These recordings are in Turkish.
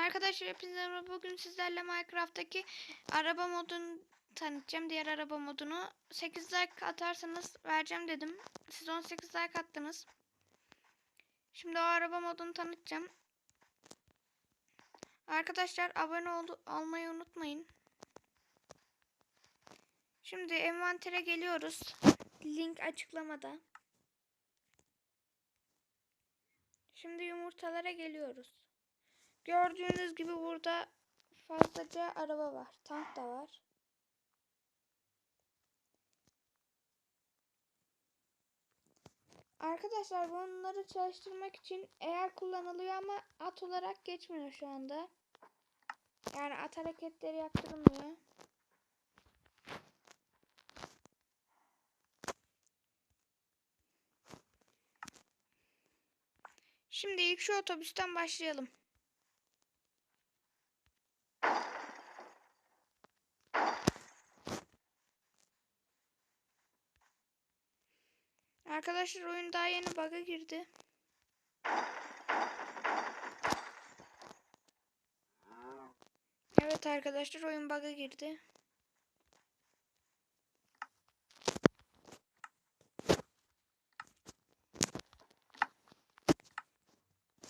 Arkadaşlar hepinize. Bugün sizlerle Minecraft'taki araba modunu tanıtacağım. Diğer araba modunu. 8 like atarsanız vereceğim dedim. Siz 18 like attınız. Şimdi o araba modunu tanıtacağım. Arkadaşlar abone ol olmayı unutmayın. Şimdi envantere geliyoruz. Link açıklamada. Şimdi yumurtalara geliyoruz. Gördüğünüz gibi burada fazlaca araba var. Tank da var. Arkadaşlar bunları çalıştırmak için eğer kullanılıyor ama at olarak geçmiyor şu anda. Yani at hareketleri yaptırılmıyor. Şimdi ilk şu otobüsten başlayalım. Arkadaşlar oyun daha yeni bug'a girdi. Evet arkadaşlar oyun bug'a girdi.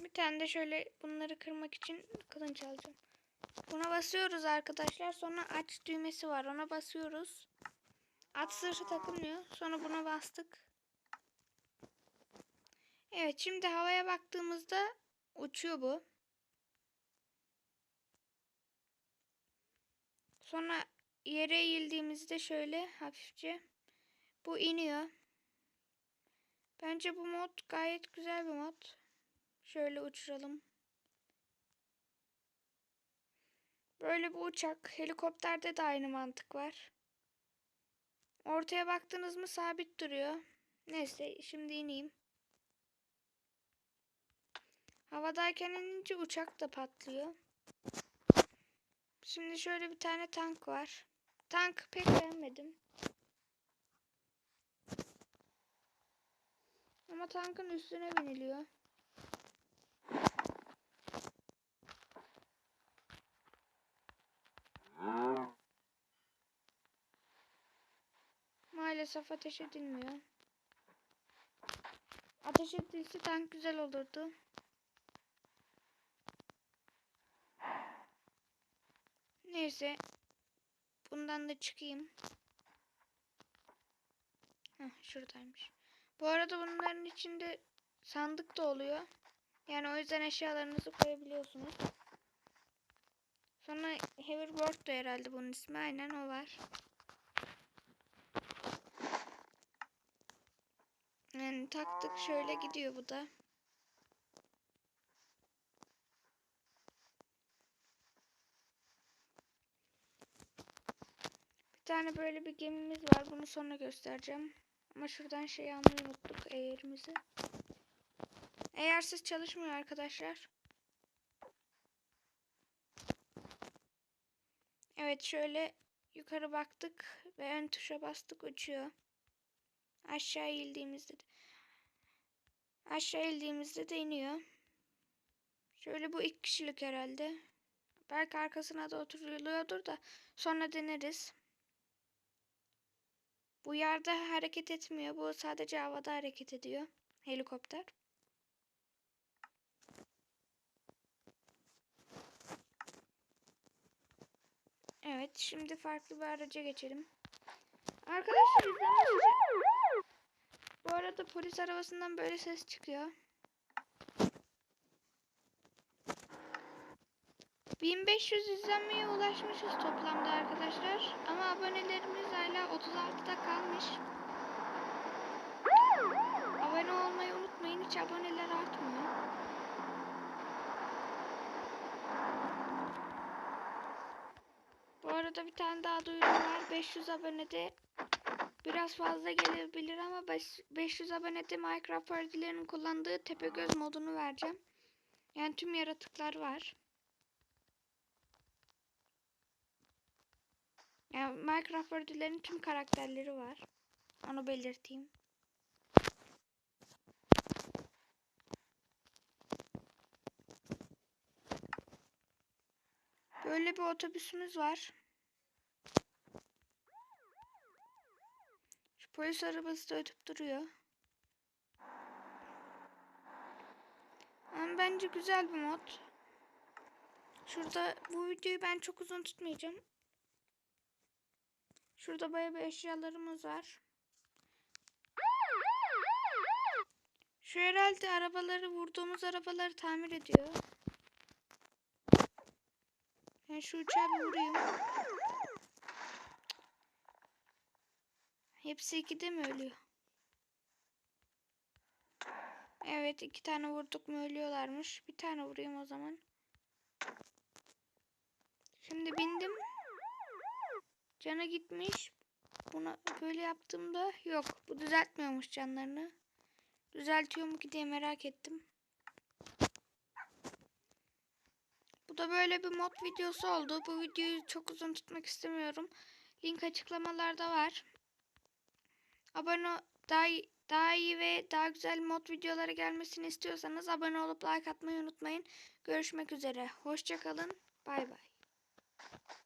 Bir tane de şöyle bunları kırmak için kılınç alacağım. Buna basıyoruz arkadaşlar. Sonra aç düğmesi var. Ona basıyoruz. At sırtı takılmıyor. Sonra buna bastık. Evet şimdi havaya baktığımızda uçuyor bu. Sonra yere eğildiğimizde şöyle hafifçe bu iniyor. Bence bu mod gayet güzel bir mod. Şöyle uçuralım. Böyle bir uçak. Helikopterde de aynı mantık var. Ortaya baktınız mı sabit duruyor. Neyse şimdi ineyim. Havadayken inince uçak da patlıyor. Şimdi şöyle bir tane tank var. Tank pek beğenmedim. Ama tankın üstüne biniliyor. Maalesef ateş edilmiyor. Ateş edilse tank güzel olurdu. Neyse. Bundan da çıkayım. Heh, şuradaymış. Bu arada bunların içinde sandık da oluyor. Yani o yüzden eşyalarınızı koyabiliyorsunuz. Sonra hoverboard da herhalde bunun ismi. Aynen o var. Yani taktık şöyle gidiyor bu da. Tane böyle bir gemimiz var. Bunu sonra göstereceğim. Ama şuradan şey almayı unuttuk eğerimizi. Eğersiz çalışmıyor arkadaşlar. Evet şöyle yukarı baktık ve ön tuşa bastık uçuyor. Aşağı eğildiğimizde de, aşağı eğildiğimizde de iniyor. Şöyle bu iki kişilik herhalde. Belki arkasına da oturuluyordur da sonra deneriz. Bu yerde hareket etmiyor. Bu sadece havada hareket ediyor. Helikopter. Evet, şimdi farklı bir araca geçelim. Arkadaşlar. Bu arada polis arabasından böyle ses çıkıyor. 1500 izlenmeye ulaşmışız toplamda arkadaşlar. Ama abonelerimiz hala 36'da kalmış. Abone olmayı unutmayın. Hiç aboneler artmıyor. Bu arada bir tane daha duyurum var. 500 abonede biraz fazla gelebilir ama 500 abonede Minecraft partilerinin kullandığı Tepegöz modunu vereceğim. Yani tüm yaratıklar var. Yani Minecraft partilerin tüm karakterleri var. Onu belirteyim. Böyle bir otobüsümüz var. Şu polis arabası da ötüp duruyor. Ama bence güzel bir mod. Şurada bu videoyu ben çok uzun tutmayacağım. Şurada bayağı bir eşyalarımız var. Şu herhalde arabaları vurduğumuz arabaları tamir ediyor. Ben şu uçağı bir vurayım. Hepsi ikide mi ölüyor? Evet iki tane vurduk mu ölüyorlarmış. Bir tane vurayım o zaman. Şimdi bindim. Canı gitmiş. Buna böyle yaptığımda yok. Bu düzeltmiyormuş canlarını. Düzeltiyor mu ki diye merak ettim. Bu da böyle bir mod videosu oldu. Bu videoyu çok uzun tutmak istemiyorum. Link açıklamalarda var. Abone daha daha iyi ve daha güzel mod videoları gelmesini istiyorsanız abone olup like atmayı unutmayın. Görüşmek üzere. Hoşçakalın. Bay bay.